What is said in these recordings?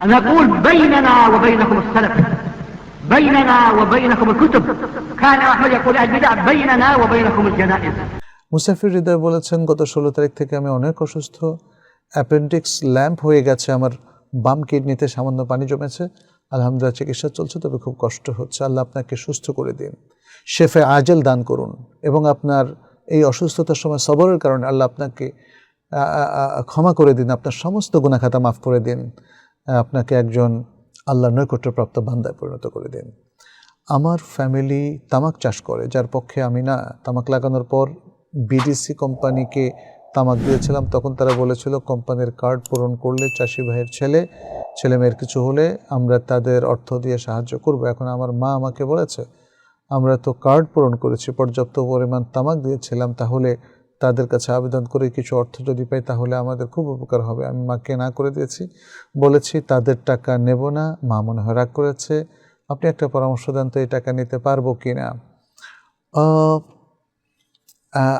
نقول بيننا وبينكم السلف بيننا وبينكم الكتب كان أحمد يقول البدع بيننا وبينكم الجنائز মুসাফির হৃদয় বলেছেন গত ষোলো তারিখ থেকে আমি অনেক অসুস্থ অ্যাপেন্ডিক্স ল্যাম্প হয়ে গেছে আমার বাম কিডনিতে সামান্য পানি জমেছে আলহামদুলিল্লাহ চিকিৎসা চলছে তবে খুব কষ্ট হচ্ছে আল্লাহ আপনাকে সুস্থ করে দিন শেফে আজেল দান করুন এবং আপনার এই অসুস্থতার সময় সবরের কারণে আল্লাহ আপনাকে আ, আ, আ, ক্ষমা করে দিন আপনার সমস্ত গুণাখাতা মাফ করে দিন আ, আপনাকে একজন আল্লাহ নৈকট্যপ্রাপ্ত বান্দায় পরিণত করে দিন। আমার ফ্যামিলি তামাক চাষ করে, যার পক্ষে আমি না। তামাক লাগানোর পর বিডিসি কোম্পানিকে তামাক দিয়েছিলাম। তখন তারা বলেছিল, কোম্পানির কার্ড পূরণ করলে চাষি ভাইয়ের ছেলে ছেলে মেয়ের কিছু হলে আমরা তাদের অর্থ দিয়ে সাহায্য করব। এখন আমার মা আমাকে বলেছে, আমরা তো কার্ড পূরণ করেছি, পর্যাপ্ত পরিমাণ তামাক দিয়েছিলাম, তাহলে তাদের কাছে আবেদন করে কিছু অর্থ যদি পাই, তাহলে আমাদের খুব উপকার হবে। আমি মাকে না করে দিয়েছি, বলেছি তাদের টাকা নেব না, মা মনে হয় রাগ করেছে। আপনি একটা পরামর্শ দেন তো এই টাকা নিতে পারব কি না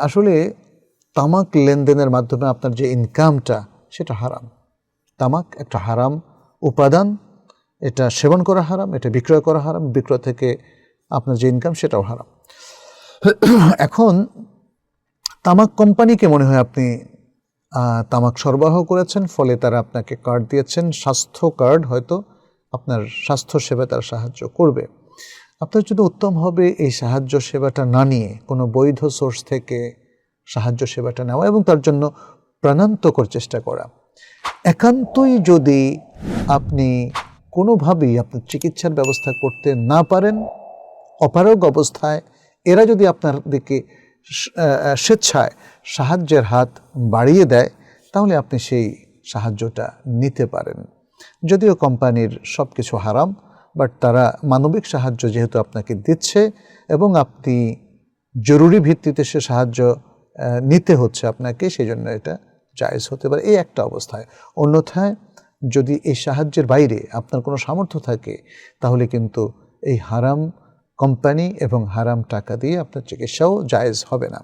আসলে তামাক লেনদেনের মাধ্যমে আপনার যে ইনকামটা সেটা হারাম। তামাক একটা হারাম উপাদান, এটা সেবন করা হারাম, এটা বিক্রয় করা হারাম, বিক্রয় থেকে আপনার যে ইনকাম সেটাও হারাম। এখন তামাক কোম্পানিকে মনে হয় আপনি তামাক সরবরাহ করেছেন, ফলে তারা আপনাকে কার্ড দিয়েছেন, স্বাস্থ্য কার্ড হয়তো আপনার স্বাস্থ্য সেবা তারা সাহায্য করবে। আপনার জন্য উত্তম হবে এই সাহায্য সেবাটা না নিয়ে, কোনো বৈধ সোর্স থেকে সাহায্য সেবাটা নেওয়া এবং তার জন্য প্রাণান্তকর চেষ্টা করা। একান্তই যদি আপনি কোনোভাবেই আপনার চিকিৎসার ব্যবস্থা করতে না পারেন, অপারগ অবস্থায়, এরা যদি আপনার দিকে স্বেচ্ছায় সাহায্যের হাত বাড়িয়ে দেয়, তাহলে আপনি সেই সাহায্যটা নিতে পারেন। যদিও কোম্পানির সব কিছু হারাম, বাট তারা মানবিক সাহায্য যেহেতু আপনাকে দিচ্ছে এবং আপনি জরুরি ভিত্তিতে সে সাহায্য নিতে হচ্ছে আপনাকে সেই জন্য এটা জায়েজ হতে পারে। এই একটা অবস্থায়। অন্যথায় যদি এই সাহায্যের বাইরে আপনার কোনো সামর্থ্য থাকে, তাহলে কিন্তু এই হারাম কোম্পানি এবং হারাম টাকা দিয়ে আপনার চিকিৎসাও জায়েজ হবে না।